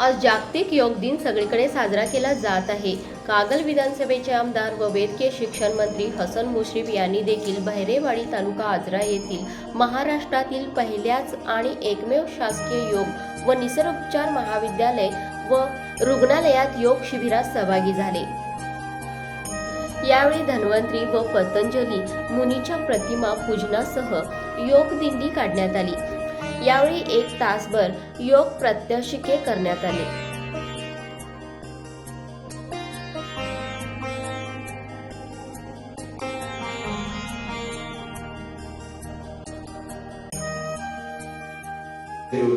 आज जागतिक योग दिन सगळीकडे साजरा केला जात आहे. कागल विधानसभेचे आमदार व वैद्यकीय शिक्षण मंत्री हसन मुश्रीफ यांनी देखील बहिरेवाडी तालुका आजरा येथील महाराष्ट्रातील पहिल्याच आणि एकमेव शासकीय योग व निसर्गोपचार महाविद्यालय व रुग्णालयात योग शिबिरात सहभागी झाले. यावेळी धन्वंतरी व पतंजली मुनीच्या प्रतिमा पूजनासह योग दिंडी काढण्यात आली. यावेळी एक तासभर योग प्रात्यक्षिके करण्यात आले.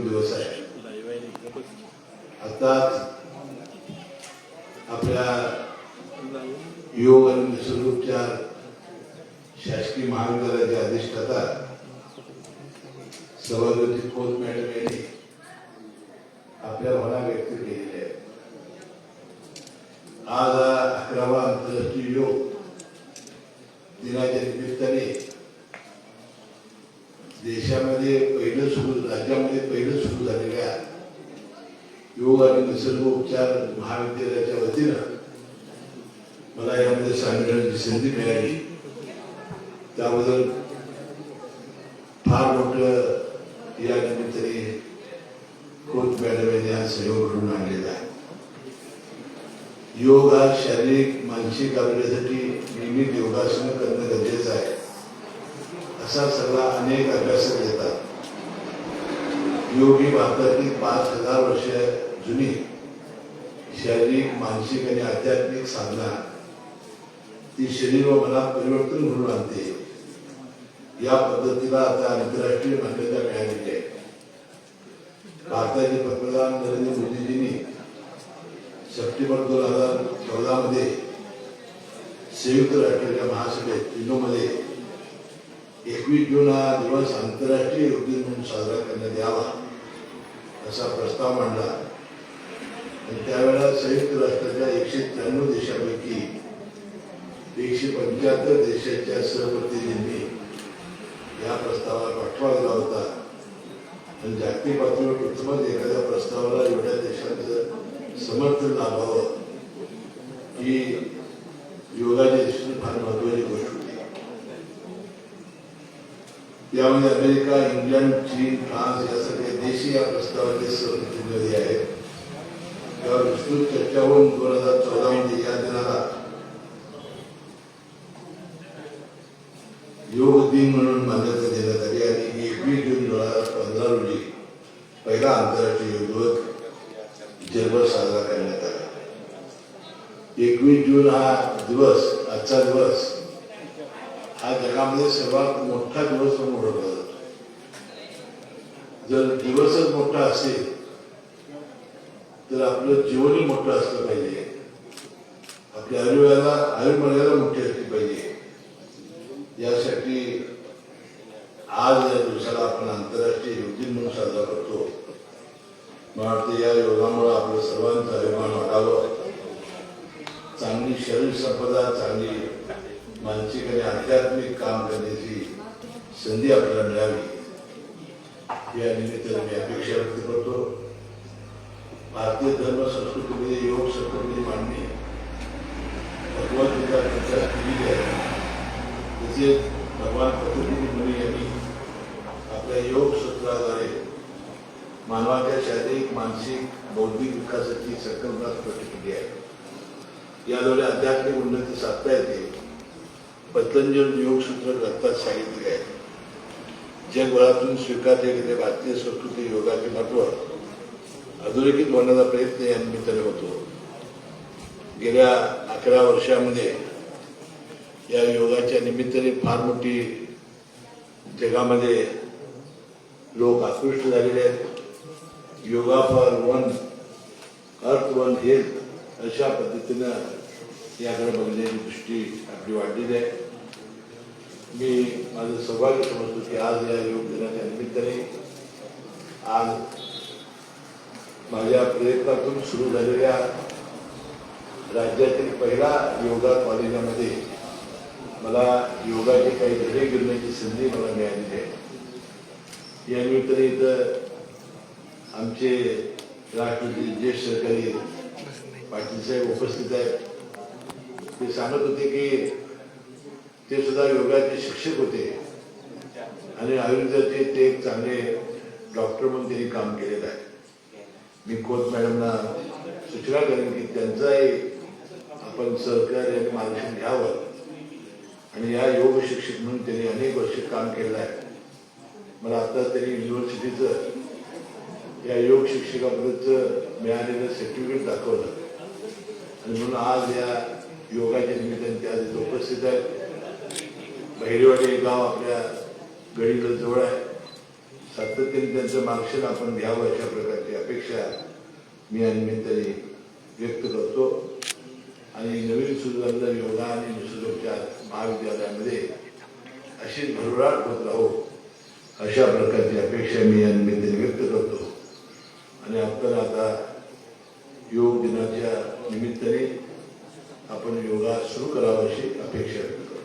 दिवस आहे. अर्थात आपल्या योग आणि निसर्गोपचार शासकीय महाविद्यालयाचे अधिष्ठाता सभापती खोत मॅडम यांनी आपल्या मना व्यक्त केलेल्या आहेत. आज अकरावा आंतरराष्ट्रीय योग दिनाच्या निमित्ताने देशामध्ये पहिलं सुरू राज्यामध्ये पहिलं सुरू झालेल्या योग आणि निसर्गोपचार महाविद्यालयाच्या वतीनं मला यामध्ये सांगण्याची संधी मिळाली. त्याबद्दल फार मोठं या निमित्ताने मॅडम यांनी सहयोग घडून आणलेला आहे योग हा मानसिक आरोग्यासाठी नियमित योगासनं करणं गरजेचं आहे असा सल्ला अनेक अभ्यासक देतात योग ही भारतातील पाच हज़ार वर्ष जुनी, शारीरिक, मानसिक आणि आध्यात्मिक साधना। ती शरीर व मनात परिवर्तन घडून आणते या पद्धतीला आता आंतरराष्ट्रीय मान्यता आदरणीय पंतप्रधान नरेंद्र मोदीजींनी सप्टेंबर दोन हजार चौदा मध्ये संयुक्त राष्ट्राच्या महासभेत युनोमध्ये एकवीस जून हा दिवस आंतरराष्ट्रीय योग दिन म्हणून साजरा करण्यात यावा असा प्रस्ताव मांडला. आणि त्यावेळेला संयुक्त राष्ट्राच्या एकशे त्र्याण्णव देशापैकी एकशे पंच्याहत्तर देशाच्या सहप्रतिनिधींनी या प्रस्तावाला पाठवा दिला होता. आणि जागतिक पातळीवर प्रथमच एखाद्या प्रस्तावाला एवढ्या देशांचं समर्थन लाभावं ही योगाच्या दृष्टीने फार महत्वाची गोष्ट होती. त्यामध्ये अमेरिका इंग्लंड चीन फ्रान्स यासारखे देशी या प्रस्तावाचे सहप्रतिनिधी आहेत. त्यावर विस्तृत चर्चा होऊन दोन हजार चौदा मध्ये या दिनाला योग दिन म्हणून मान्यता देण्यात आली आणि एकवीस जून दोन हजार पंधरा रोजी पहिला आंतरराष्ट्रीय योग दिवस जगभर साजरा करण्यात आला एकवीस जून हा दिवस आजचा दिवस. हा जगामध्ये सर्वात मोठा दिवस म्हणून ओळखला जातो. जर दिवसच मोठा असेल तर आपलं जीवनही मोठं असलं पाहिजे. आपल्या आयुर्वेदाला आयुर्मर्यादा मोठी असली पाहिजे. यासाठी आज या दिवसाला आपण आंतरराष्ट्रीय योग दिन म्हणून साजरा करतो. मला वाटतं या योगामुळे आपलं सर्वांचं अभिमान शरीर संपदा चांगली मानसिक आणि आध्यात्मिक काम करण्याची संधी आपल्याला मिळावी या निमित्ताने मी अपेक्षा व्यक्त करतो. भारतीय धर्म संस्कृतीमध्ये योग संस्कृती मांडणी. भगवद्गीता चर्चा केलेली आहे. तसेच भगवान पतंजली मुनी यांनी आपल्या योग सूत्राद्वारे मानवाच्या शारीरिक मानसिक बौद्धिक विकासाची संकल्पना स्पष्ट केली आहे. याद्वारे आध्यात्मिक उन्नती साधता येते. पतंजल योग सूत्र ग्रंथात सांगितले आहे. जगभरातून स्वीकारले गेले भारतीय संस्कृती योगाचे महत्त्व अधोरेखित होण्याचा प्रयत्न या निमित्ताने होतो. गेल्या अकरा वर्षामध्ये या योगाच्या निमित्ताने फार मोठी जगामध्ये लोक आकृष्ट झालेले आहेत. Yoga for one earth one health अशा पद्धतीनं याकडे बघण्याची दृष्टी आपली वाढलेली आहे. मी माझं सौभाग्य समजतो की आज या योग दिनाच्या निमित्ताने आज माझ्या प्रयत्नातून सुरू झालेल्या राज्यातील पहिला योगा कॉलेजामध्ये मला योगाचे काही धडे घेण्याची संधी मला मिळालेली आहे. या निमित्ताने इथं आमचे राष्ट्रपती ज्येष्ठ सरकारी पाटील साहेब उपस्थित आहेत. ते सांगत होते की ते सुद्धा योगाचे शिक्षक होते. आणि आयुर्वेदाचे ते एक चांगले डॉक्टर म्हणून त्यांनी काम केलेलं आहे. मी कोच मॅडमना सूचना करेन की त्यांचाही आपण सहकार्य आणि मार्गदर्शन घ्यावं. आणि या योग शिक्षक म्हणून त्यांनी अनेक वर्ष काम केलेलं आहे. मला आता त्यांनी युनिव्हर्सिटीचं या योग शिक्षकाबद्दलचं मिळालेलं सर्टिफिकेट दाखवलं. आणि म्हणून आज या योगाच्या निमित्ताने ते आज उपस्थित आहेत बहिरेवाडी गाव आपल्या गडीला जवळ आहे. सातत्याने त्यांचं मार्गदर्शन आपण घ्यावं अशा प्रकारची अपेक्षा मी या निमित्ताने व्यक्त करतो. आणि नवीन सुरू योगा आणि निसर्गोपचार महाविद्यालयामध्ये अशी भरभराट होत राहो अशा प्रकारची अपेक्षा मी या निमित्ताने व्यक्त करतो. आणि आपण आता योग दिनाच्या निमित्ताने आपण योगा सुरू करावं अशी अपेक्षा करतो.